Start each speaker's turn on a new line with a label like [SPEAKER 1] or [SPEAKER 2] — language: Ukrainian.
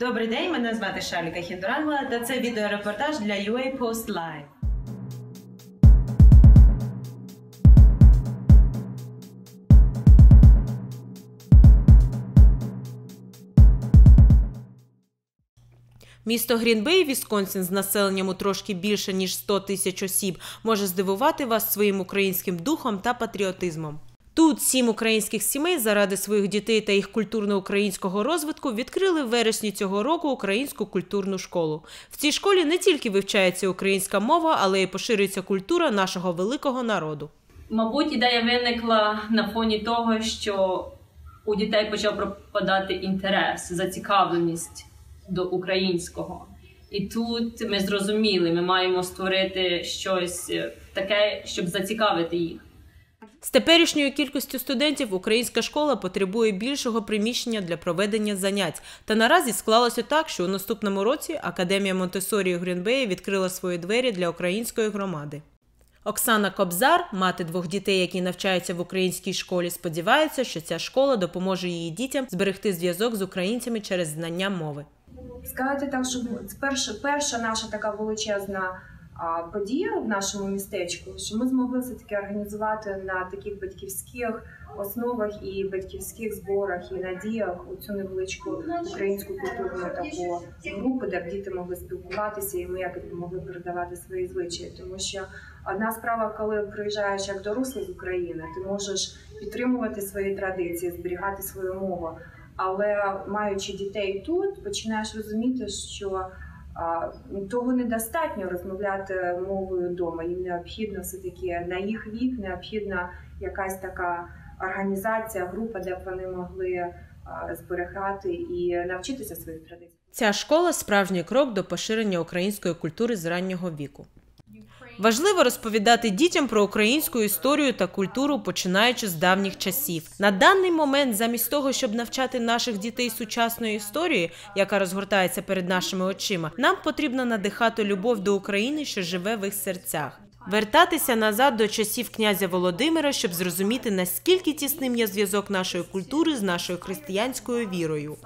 [SPEAKER 1] Добрий день, мене звати Шаліка Хіндурангла, та це відеорепортаж для UA Post Live. Місто Грінбей, Вісконсін, з населенням у трошки більше ніж 100 тисяч осіб, може здивувати вас своїм українським духом та патріотизмом. Тут сім українських сімей заради своїх дітей та їх культурно-українського розвитку відкрили в вересні цього року українську культурну школу. В цій школі не тільки вивчається українська мова, але й поширюється культура нашого великого народу.
[SPEAKER 2] Мабуть, ідея виникла на фоні того, що у дітей почав пропадати інтерес, зацікавленість до українського. І тут ми зрозуміли, ми маємо створити щось таке, щоб зацікавити їх.
[SPEAKER 1] З теперішньою кількістю студентів українська школа потребує більшого приміщення для проведення занять. Та наразі склалося так, що у наступному році Академія Монтесорі Грінбеї відкрила свої двері для української громади. Оксана Кобзар, мати двох дітей, які навчаються в українській школі, сподівається, що ця школа допоможе її дітям зберегти зв'язок з українцями через знання мови.
[SPEAKER 3] Сказати так, що це перша, перша наша така величезна подія в нашому містечку, що ми змогли все таки організувати на таких батьківських основах і батьківських зборах і надіях у цю невеличку українську культурну таку групу, де б діти могли спілкуватися, і ми якось могли передавати свої звичаї. Тому що одна справа, коли приїжджаєш як дорослий з України, ти можеш підтримувати свої традиції, зберігати свою мову. Але маючи дітей тут, починаєш розуміти, що того недостатньо розмовляти мовою вдома. Їм необхідно все таки на їх вік, необхідна якась така організація, група, де б вони могли зберігати і навчитися своїх традицій.
[SPEAKER 1] Ця школа справжній крок до поширення української культури з раннього віку. Важливо розповідати дітям про українську історію та культуру, починаючи з давніх часів. На даний момент, замість того, щоб навчати наших дітей сучасної історії, яка розгортається перед нашими очима, нам потрібно надихати любов до України, що живе в їх серцях. Вертатися назад до часів князя Володимира, щоб зрозуміти наскільки тісним є зв'язок нашої культури з нашою християнською вірою.